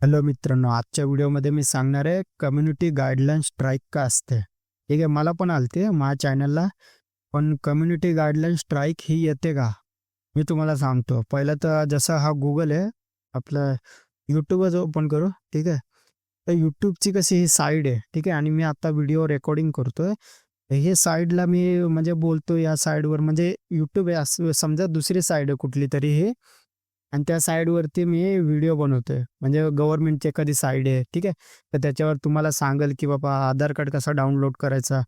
Hello मित्रांनो आजच्या व्हिडिओमध्ये मी सांगणार आहे कम्युनिटी गाईडलाईन स्ट्राईक का असते. ठीक आहे मला पण आलते माझ्या चॅनलला पण कम्युनिटी गाईडलाईन स्ट्राईक ही येते का? मी तुम्हाला सांगतो. पहिलं तर जसं हा गुगल आहे आपलं यूट्यूबच ओपन करू ठीक आहे. तर यूट्यूबची कशी ही साईड आहे ठीक आहे आणि मी आता व्हिडिओ रेकॉर्डिंग करतोय. हे साईडला मी म्हणजे बोलतो या साईडवर म्हणजे यूट्यूब आहे असं समजा दुसरी साईड आहे कुठली तरी हे. आणि त्या साईडवरती मी व्हिडिओ बनवतोय. म्हणजे गव्हर्नमेंटची एखादी साईड आहे ठीक आहे? तर त्याच्यावर तुम्हाला सांगेल की बाबा आधार कार्ड कसा डाउनलोड करायचा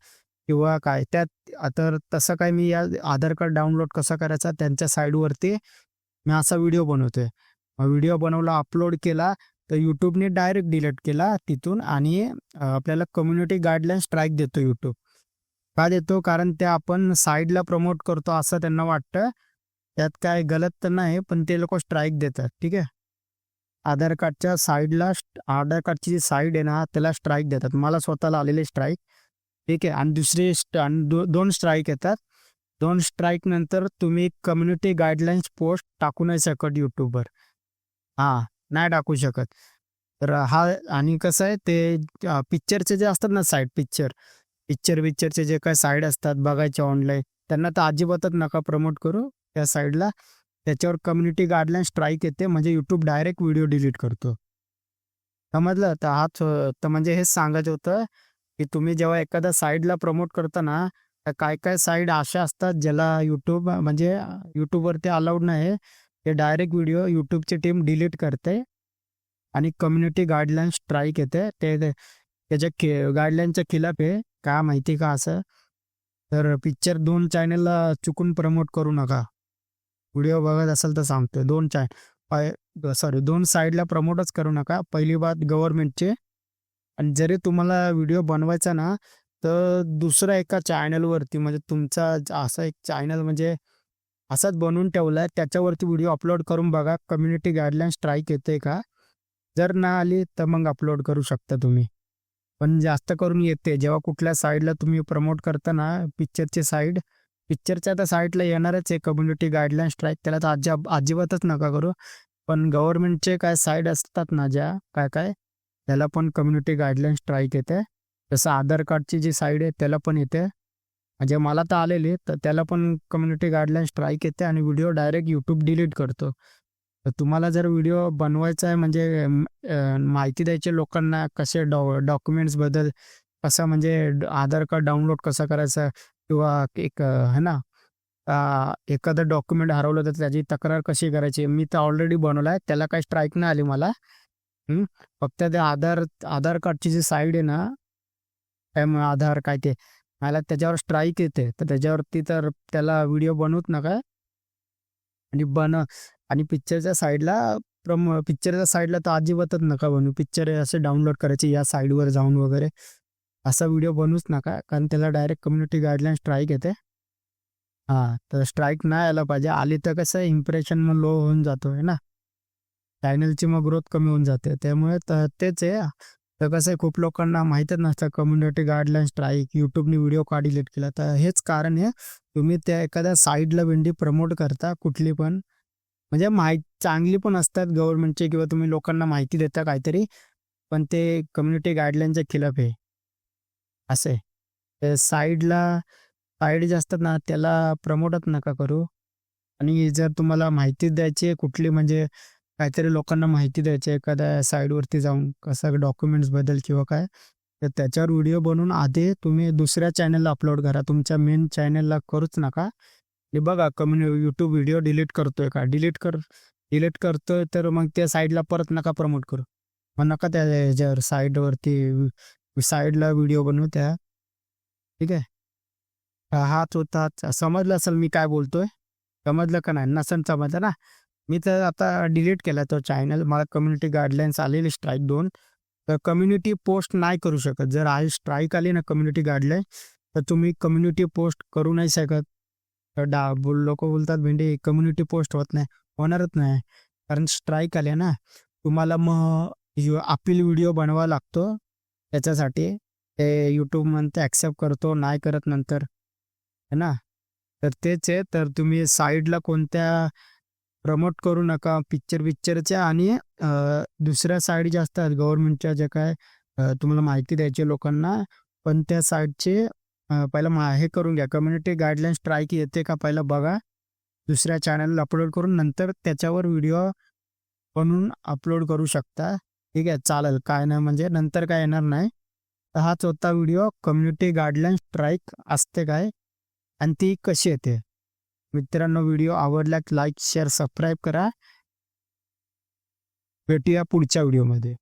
किंवा काय? त्यात तर तसं काय मी या आधार कार्ड डाउनलोड कसा करायचा त्यांच्या साईडवरती मी असा व्हिडिओ बनवतोय. व्हिडिओ बनवला अपलोड केला तर यूट्यूबने डायरेक्ट डिलीट केला तिथून आणि आपल्याला कम्युनिटी गाईडलाईन स्ट्राईक देतो यूट्यूब का देतो? कारण ते आपण साईडला प्रमोट करतो असं त्यांना वाटतं. त्यात काय गलत तर नाही पण ते लोक स्ट्राईक देतात ठीक आहे? आधार कार्डच्या साईडला आधार कार्डची जी साईड आहे ना त्याला स्ट्राईक देतात. मला स्वतःला आलेले स्ट्राईक ठीक आहे? आणि दुसरे स्ट- आणि दो, दोन स्ट्राईक येतात. दोन स्ट्राईक नंतर तुम्ही कम्युनिटी गाईडलाईन्स पोस्ट टाकू नाही शकत यूट्यूबवर हां नाही टाकू शकत. तर हा आणि कसं आहे ते पिक्चरचे जे असतात ना साईड पिक्चर पिक्चर पिक्चरचे जे काय साईड असतात बघायचे ऑनलाईन त्यांना तर अजिबातच नका प्रमोट करू. त्या साईडला. त्याच्यावर कम्युनिटी गाईडलाईन स्ट्राईक येते. म्हणजे यूट्यूब डायरेक्ट व्हिडिओ डिलीट करतो. समजलं? तर हाच तर म्हणजे हेच सांगायचं होतं की तुम्ही जेव्हा एखाद्या साईडला प्रमोट करता ना तर काय काय साईड अशा असतात ज्याला यूट्यूब म्हणजे यूट्यूबवरती अलाउड नाही ते डायरेक्ट व्हिडिओ यूट्यूबची टीम डिलीट करते. आणि कम्युनिटी गाईडलाईन स्ट्राईक येते. ते त्याच्या खे गाईडलाईनच्या खिलाफ आहे. का माहिती का असं? तर पिक्चर दोन चॅनेलला चुकून प्रमोट करू नका. व्हिडिओ बघत असेल तर सांगतोय. दोन चाय पाय सॉरी दोन साईडला प्रमोटच करू नका. पहिली बात गव्हर्नमेंटचे आणि जरी तुम्हाला व्हिडिओ बनवायचा ना तर दुसऱ्या एका चॅनलवरती म्हणजे तुमचा असा एक चॅनल म्हणजे असाच बनवून ठेवला आहे त्याच्यावरती व्हिडिओ अपलोड करून बघा. कम्युनिटी गाईडलाईन स्ट्राईक येते का? जर ना आली तर मग अपलोड करू शकता तुम्ही. पण जास्त करून येते. जेव्हा कुठल्या साईडला तुम्ही प्रमोट करता ना पिक्चरची साईड पिक्चरच्या त्या साईडला येणारच आहे. कम्युनिटी गाईडलाईन स्ट्राईक त्याला तर अजिब अजिबातच नका करू. पण गव्हर्नमेंटचे काय साईड असतात ना ज्या काय काय त्याला पण कम्युनिटी गाईडलाईन स्ट्राईक येते. जसं आधार कार्डची जी साईड आहे त्याला पण येते. म्हणजे मला तर आलेली तर त्याला पण कम्युनिटी गाईडलाईन स्ट्राईक येते आणि व्हिडिओ डायरेक्ट यूट्यूब डिलीट करतो. तर तुम्हाला जर व्हिडिओ बनवायचा आहे म्हणजे माहिती द्यायची लोकांना कसे डॉ डॉक्युमेंट्सबद्दल कसं म्हणजे आधार कार्ड डाउनलोड कसं करायचं किंवा एक है ना? एखादं डॉक्युमेंट हरवलं तर त्याची तक्रार कशी करायची? मी तर ऑलरेडी बनवलं आहे त्याला काही स्ट्राईक नाही आली मला. फक्त ते आधार आधार कार्डची जी साईड आहे ना एम आधार काय ते मला त्याच्यावर स्ट्राईक येते. तर त्याच्यावरती तर त्याला व्हिडिओ बनवूच नका. आणि बन आणि पिक्चरच्या साईडला प्रम पिक्चरच्या साईडला तर अजिबातच नका बनवू. पिक्चर असे डाउनलोड करायचे या साईडवर जाऊन वगैरे. असा व्हिडिओ बनवूच नका कारण त्याला डायरेक्ट कम्युनिटी गाईडलाईन स्ट्राईक येते. हां तर स्ट्राईक नाही आला पाहिजे. आली तर कसं इम्प्रेशन मग लो होऊन जातो आहे ना? चॅनलची मग ग्रोथ कमी होऊन जाते. त्यामुळे तर तेच आहे. तर कसं आहे खूप लोकांना माहीतच नसतं कम्युनिटी गाईडलाईन स्ट्राईक यूट्यूबने व्हिडिओ का डिलीट केला? तर हेच कारण आहे. तुम्ही त्या एखाद्या साईडला वेंडी प्रमोट करता कुठली पण. म्हणजे माहिती चांगली पण असतात गव्हर्नमेंटचे किंवा तुम्ही लोकांना माहिती देता काहीतरी. पण ते कम्युनिटी गाईडलाईनच्या खिलाफ आहे. असं आहे. साईडला साईड जे असतात ना त्याला प्रमोटच नका करू. आणि जर तुम्हाला माहिती द्यायची आहे कुठली म्हणजे काहीतरी लोकांना माहिती द्यायची आहे एखाद्या साईडवरती जाऊन कसं डॉक्युमेंट्सबद्दल किंवा काय तर त्याच्यावर व्हिडिओ बनवून आधी तुम्ही दुसऱ्या चॅनलला अपलोड करा. तुमच्या मेन चॅनलला करूच नका. हे बघा कम्युनि यूट्यूब व्हिडिओ डिलीट करतोय का? डिलीट कर डिलीट करतोय तर मग त्या साईडला परत नका प्रमोट करू. मग नका त्या ह्याच्यावर साईडवरती साईडला व्हिडिओ बनवू त्या ठीक आहे? हात हाच होता समजलं असेल मी काय बोलतोय? समजलं का नाही? नसेल समजलं ना? मी तर आता डिलीट केला तो चॅनल मला कम्युनिटी गाईडलाईन्स आलेली स्ट्राईक दोन. तर कम्युनिटी पोस्ट नाही करू शकत. जर आज स्ट्राईक आली ना कम्युनिटी गाईडलाईन तर तुम्ही कम्युनिटी पोस्ट करू नाही शकत. तर डा बोल लोक बोलतात भेंडी कम्युनिटी पोस्ट होत नाही. होणारच नाही. कारण स्ट्राईक आले ना तुम्हाला मग अपील व्हिडिओ बनवावा लागतो. त्याच्यासाठी ते यूट्यूब म्हणते ॲक्सेप्ट करतो नाही करत नंतर. है ना? तर तेच आहे. तर तुम्ही साईडला कोणत्या प्रमोट करू नका. पिक्चर पिक्चरच्या आणि दुसऱ्या साईड ज्या असतात गव्हर्नमेंटच्या ज्या काय तुम्हाला माहिती द्यायची लोकांना पण त्या साईडचे पहिला मा हे करून घ्या. कम्युनिटी गाईडलाईन स्ट्राईक येते का पहिला बघा. दुसऱ्या चॅनलला अपलोड करून नंतर त्याच्यावर व्हिडिओ बनवून अपलोड करू शकता. ठीक आहे चालेल. काय नाही म्हणजे नंतर काय येणार नाही. तर हा चौथा व्हिडिओ कम्युनिटी गाईडलाईन स्ट्राईक असते काय? आणि ती कशी येते? मित्रांनो व्हिडिओ आवडल्यास लाईक शेअर सबस्क्राईब करा. भेटूया पुढच्या व्हिडिओमध्ये.